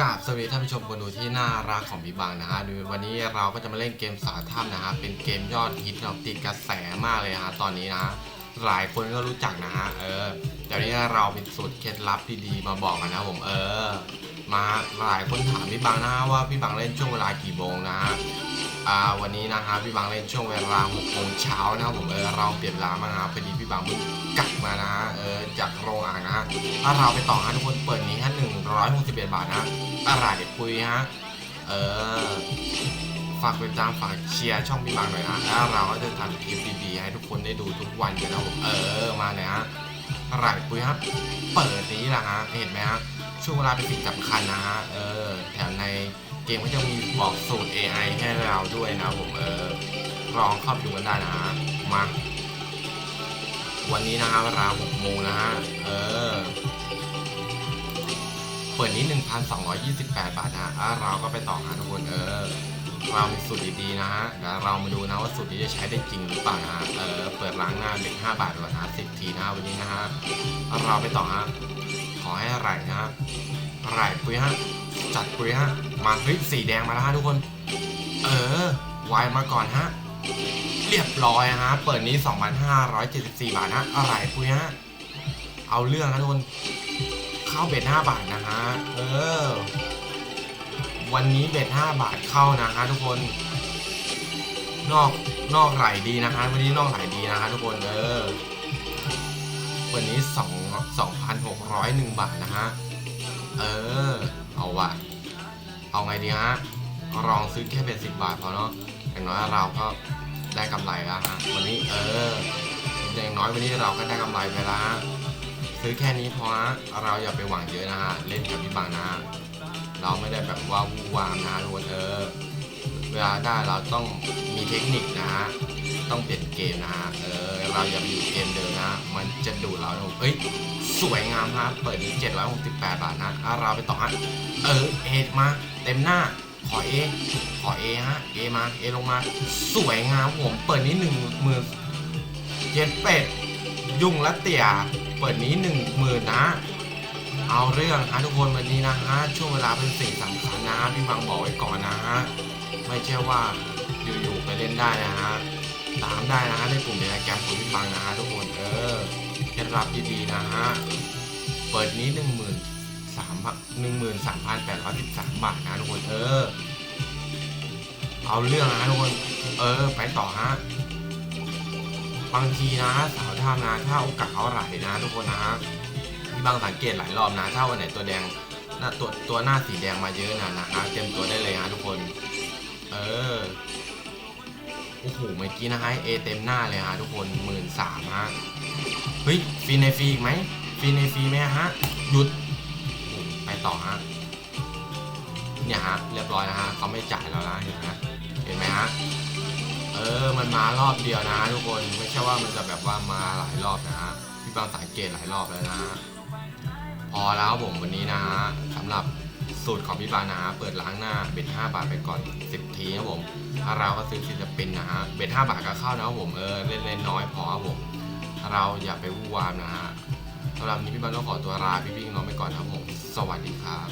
กราบสวัสดีท่านผู้ชมคนดูที่น่ารักของพี่บางนะฮะดูวันนี้เราก็จะมาเล่นเกมสาถ้ำนะฮะเป็นเกมยอดฮิตเราติดกระแสมากเลยฮะตอนนี้นะหลายคนก็รู้จักนะฮะเออเดี๋ยวนี้เราเป็นสูตรเคล็ดลับดีๆมาบอกกันนะผมเออ มาหลายคนถามพี่บางนะฮะว่าพี่บางเล่นช่วงเวลากี่โมงนะฮะ อ่าวันนี้นะฮะพี่บางเล่นช่วงเวลา6โมงเช้านะครับผมเออเราเปลี่ยนเวลามาฮะพอดีพี่บางเพิ่งกลับมานะฮะเออจากโรงอ่านนะฮะถ้าเราไปต่อฮะทุกคนเปิดนี้ฮะ161บเอ็ดบาทนะอะไรคุยฮะเออฝากติดตามฝากเชียร์ช่องพี่บางหน่อยนะแล้วเราก็จะทำคลิปดีๆให้ทุกคนได้ดูทุกวันกันนะผมเออมาเลยฮะอะไรคุยฮะเปิดนี้ละฮะเห็นไหมฮะ ช่วงเวลาเป็นสิ่งสำคัญนะฮะ เออ แถมในเกมก็จะมีบอกสูตร AI ให้เราด้วยนะผม เออ ลองเข้าไปดูกันได้นะฮะ มา วันนี้นะฮะเวลา6โมงนะฮะ เออ เปิดนี้ 1,228 บาทนะฮะอะเราก็ไปต่อฮะทุกคน เออ เรามีสูตรดีๆนะฮะเดี๋ยวเรามาดูนะว่าสูตรนี้จะใช้ได้จริงหรือเปล่านะฮะ เออ เปิดล้างหน้าเด็ก5บาทก่อนนะ10ทีนะวันนี้นะฮะ เราไปต่อฮะ ให้อะไรนะฮะอะไรปุ้ยฮะจัดปุ้ยฮะมาเฮ้ยสีแดงมาแล้วฮะทุกคน เออวายมาก่อนฮะเรียบร้อยฮะเปิดนี้ 2,574 บาทนะอะไรปุ้ยฮะเอาเรื่องนะทุกคนเข้าเบ็ด5บาทนะฮะเออ วันนี้เบ็ด5บาทเข้านะฮะทุกคน นอกนอกไหลดีนะฮะวันนี้นอกไหลดีนะฮะทุกคนเออวันนี้2 2,601 บาทนะฮะ เออ เอาวะเอาไงดีฮะลองซื้อแค่เป็นสิบบาทพอเนาะ อย่างน้อยเราก็ได้กำไรแล้วฮะ วันนี้เออ อย่างน้อยวันนี้เราก็ได้กำไรไปแล้วฮะ ซื้อแค่นี้พอฮะ เราอย่าไปหวังเยอะนะฮะ เล่นกับพี่บางนะฮะ เราไม่ได้แบบว่าวูวามนะทุกคนเออ เวลาได้เราต้องมีเทคนิคนะฮะ ต้องเปลี่ยนเกมนะฮะ เออ เราอย่าไปอยู่เกมเดิมนะ มันจะดูเรานะเอ้ย สวยงามฮะ เปิดนี้768 บาทนะอะเราไปต่อฮะ เออ เอมา เต็มหน้า ขอเอ ขอเอฮะ เอมา เอลงมา สวยงามผมเปิดนี้หนึ่งหมื่นเจ็ดเป็ด ยุ่งและเตี่ย เปิดนี้หนึ่งหมื่นนะเอาเรื่องฮะทุกคนวันนี้นะฮะช่วงเวลาเป็นสิ่งสำคัญนะพี่บังบอกไว้ก่อนนะฮะไม่ใช่ว่าอยู่ๆไปเล่นได้นะฮะ ตามได้นะฮะในกลุ่มเดลแกรมของพี่บังนะฮะทุกคนเออเคล็ดลับดีๆนะฮะเปิดนี้หนึ่งหมื่นสามพันหนึ่งหมื่นสามพันแปดร้อยสิบสามบาทนะทุกคนเออ เอาเรื่องนะทุกคนเออ ไปต่อฮะบางทีนะสาวท่ามนะถ้าโอกาสเขาไหลนะ ทุกคนนะฮะมีบางสังเกตหลายรอบนะถ้าวันไหนตัวแดงหน้าตัวตัวหน้าสีแดงมาเยอะนะนะฮะเตรียมตัวได้เลยฮะทุกคน เออ โอ้โหเมื่อกี้นะฮะเอเต็มหน้าเลยฮะทุกคนหมื่นสามฮะเฮ้ยฟรีในฟรีอีกไหมฟรีในฟรีไหมฮะหยุดไปต่อฮะเนี่ยฮะเรียบร้อยนะฮะเขาไม่จ่ายแล้วนะเห็นไหมเห็นไหมฮะเออมันมารอบเดียวนะทุกคนไม่ใช่ว่ามันจะแบบว่ามาหลายรอบนะฮะพี่บางสังเกตหลายรอบแล้วนะพอแล้วผมวันนี้นะฮะสำหรับ สูตรของพี่บานะฮะเปิดล้างหน้าเบ็ด5บาทไปก่อน 10 ทีครับผมถ้าเราก็ซื้อศิลปินนะฮะเบ็ด5บาทก็เข้านะครับผมเออเล่นเล่นน้อยพอครับผม เราอย่าไปวู่วามนะฮะสำหรับวันนี้พี่บานต้องขอตัวลาพี่พี่น้องไปก่อนครับผม สวัสดีครับ